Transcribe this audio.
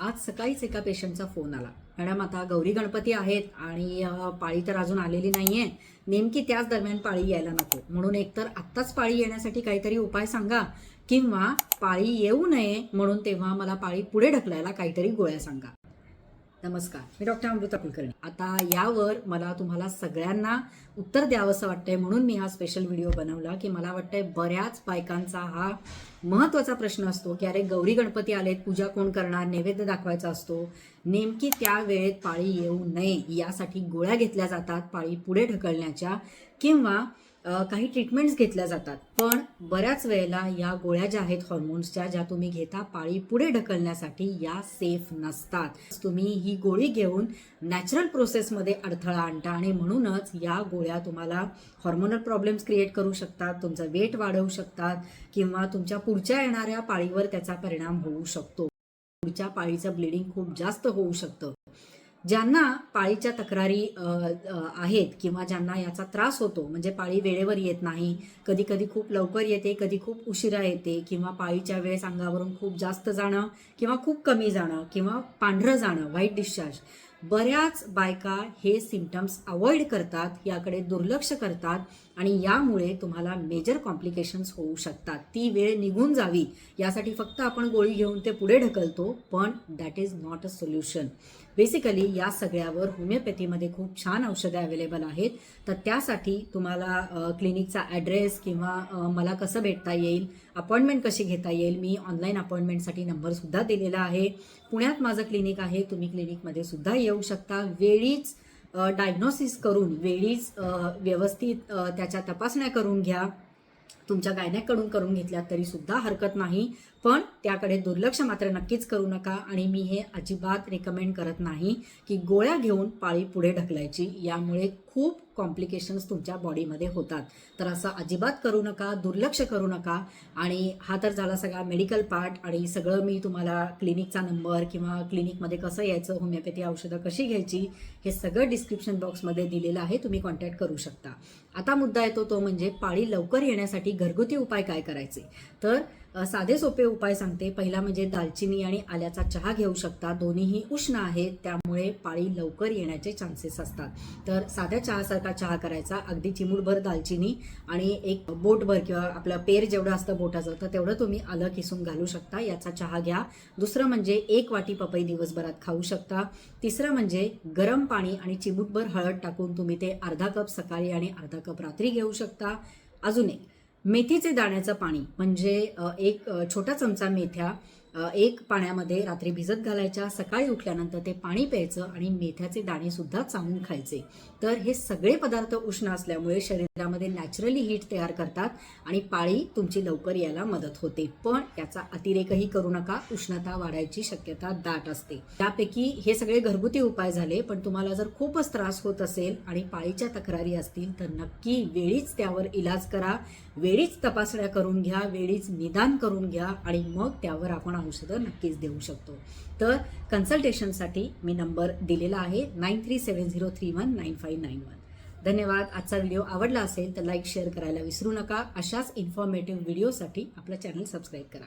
आज सकाळीच एका पेशंटचा फोन आला. मॅडम आता गौरी गणपती आहेत आणि पाळी तर अजून आलेली नाही आहे नेमकी त्याच दरम्यान पाळी यायला नको. म्हणून एकतर आत्ताच पाळी येण्यासाठी काहीतरी उपाय सांगा किंवा पाळी येऊ नये म्हणून तेव्हा मला पाळी पुढे ढकलायला काहीतरी गोळ्या सांगा. नमस्कार मी डॉक्टर अमृता कुलकर्णी. आता यावर मला तुम्हाला सगळ्यांना उत्तर द्यावंसं वाटतंय म्हणून मी हा स्पेशल व्हिडिओ बनवला की मला वाटतंय बऱ्याच बायकांचा हा महत्त्वाचा प्रश्न असतो की अरे गौरी गणपती आलेत पूजा कोण करणार नैवेद्य दाखवायचा असतो. नेमकी त्या वेळेत पाळी येऊ नये यासाठी गोळ्या घेतल्या जातात पाळी पुढे ढकलण्याच्या किंवा काही ट्रीटमेंट्स घेतल्या जातात. पण बऱ्याच वेळेला या गोळ्या ज्या आहेत हॉर्मोन्सच्या ज्या तुम्ही घेता पाळी पुढे ढकलण्यासाठी या सेफ नसतात. तुम्ही ही गोळी घेऊन नॅचरल प्रोसेसमध्ये अडथळा आणता आणि म्हणूनच या गोळ्या तुम्हाला हॉर्मोनल प्रॉब्लेम्स क्रिएट करू शकतात तुमचं वेट वाढवू शकतात किंवा तुमच्या पुढच्या येणाऱ्या पाळीवर त्याचा परिणाम होऊ शकतो. पुढच्या पाळीचं ब्लिडिंग खूप जास्त होऊ शकतं. ज्यांना पाळीच्या तक्रारी आहेत किंवा ज्यांना याचा त्रास होतो म्हणजे पाळी वेळेवर येत नाही कधी कधी खूप लवकर येते कधी खूप उशिरा येते किंवा पाळीच्या वेळेस अंगावरून खूप जास्त जाणं किंवा खूप कमी जाणं किंवा पांढरं जाणं व्हाईट डिस्चार्ज बऱ्याच बायका हे सिमटम्स अवॉइड करतात याकडे दुर्लक्ष करतात आणि यामुळे तुम्हाला मेजर कॉम्प्लिकेशन्स होऊ शकतात. ती वेळ निघून जावी. यासाठी फक्त आपण गोळी घेऊन ते पुढे ढकलतो पण that is not a solution basically या सगळ्यावर होमिओपॅथीमध्ये खूप छान औषधं अवेलेबल आहेत. तर त्यासाठी तुम्हाला क्लिनिकचा ॲड्रेस किंवा मला कसं भेटता येईल अपॉइंटमेंट कशी घेता येईल मी ऑनलाईन अपॉइंटमेंटसाठी नंबरसुद्धा दिलेला आहे. पुण्यात माझं क्लिनिक आहे तुम्ही क्लिनिकमध्ये सुद्धा येऊ शकता. वेळीच डायग्नोसिस करून वेळीच व्यवस्थित त्याच्या तपासण्या करून घ्या. तुमच्या गायनॅकडून करून घेतल्या तरी सुद्धा हरकत नाही. पण त्याकडे दुर्लक्ष मात्र नक्कीच करू नका आणि मी हे अजिबात रेकमेंड करत नाही की गोळ्या घेऊन पाळी पुढे ढकलायची. यामुळे खूप कॉम्प्लिकेशन्स तुमच्या बॉडीमध्ये होतात. तर असं अजिबात करू नका दुर्लक्ष करू नका. आणि हा तर झाला सगळा मेडिकल पार्ट आणि सगळं मी तुम्हाला क्लिनिकचा नंबर किंवा क्लिनिकमध्ये कसं यायचं होमिओपॅथी औषधं कशी घ्यायची हे सगळं डिस्क्रिप्शन बॉक्समध्ये दिलेलं आहे. तुम्ही कॉन्टॅक्ट करू शकता. आता मुद्दा येतो तो म्हणजे पाळी लवकर येण्यासाठी घरगुती उपाय काय करायचे? तर साधे सोपे उपाय सांगते. पहिला म्हणजे दालचिनी आणि आल्याचा चहा घेऊ शकता. दोन्हीही उष्ण आहेत त्यामुळे पाळी लवकर येण्याचे चान्सेस असतात. तर साध्या चहासारखा चहा करायचा अगदी चिमूटभर दालचिनी आणि एक बोटभर किंवा आपलं पेर जेवढं असतं बोटाचं तर तेवढं तुम्ही आलं किसून घालू शकता. याचा चहा घ्या. दुसरं म्हणजे एक वाटी पपई दिवसभरात खाऊ शकता. तिसरं म्हणजे गरम पाणी आणि चिमूटभर हळद टाकून तुम्ही ते अर्धा कप सकाळी आणि अर्धा कप रात्री घेऊ शकता. अजून एक. मेथीचे दाण्याचं पाणी म्हणजे एक छोटा चमचा मेथ्या एक पाण्यामध्ये रात्री भिजत घालायच्या सकाळी उठल्यानंतर ते पाणी प्यायचं आणि मेथ्याचे दाणे सुद्धा चावून खायचे. तर हे सगळे पदार्थ उष्ण असल्यामुळे शरीरामध्ये नॅचरली हीट तयार करतात आणि पाळी तुमची लवकर यायला मदत होते. पण याचा अतिरेकही करू नका उष्णता वाढायची शक्यता दाट असते. त्यापैकी हे सगळे घरगुती उपाय झाले पण तुम्हाला जर खूपच त्रास होत असेल आणि पाळीच्या तक्रारी असतील तर नक्की वेळीच त्यावर इलाज करा वेळीच तपासण्या करून घ्या वेळीच निदान करून घ्या आणि मग त्यावर आपण आपण औषधं नक्कीच देऊ शकतो. तर कन्सल्टेशनसाठी मी नंबर दिलेला आहे nine three seven zero three one nine five nine one धन्यवाद. आजचा व्हिडिओ आवडला असेल तर लाईक शेअर करायला विसरू नका. अशाच इन्फॉर्मेटिव्ह व्हिडिओसाठी आपलं चॅनल सबस्क्राईब करा.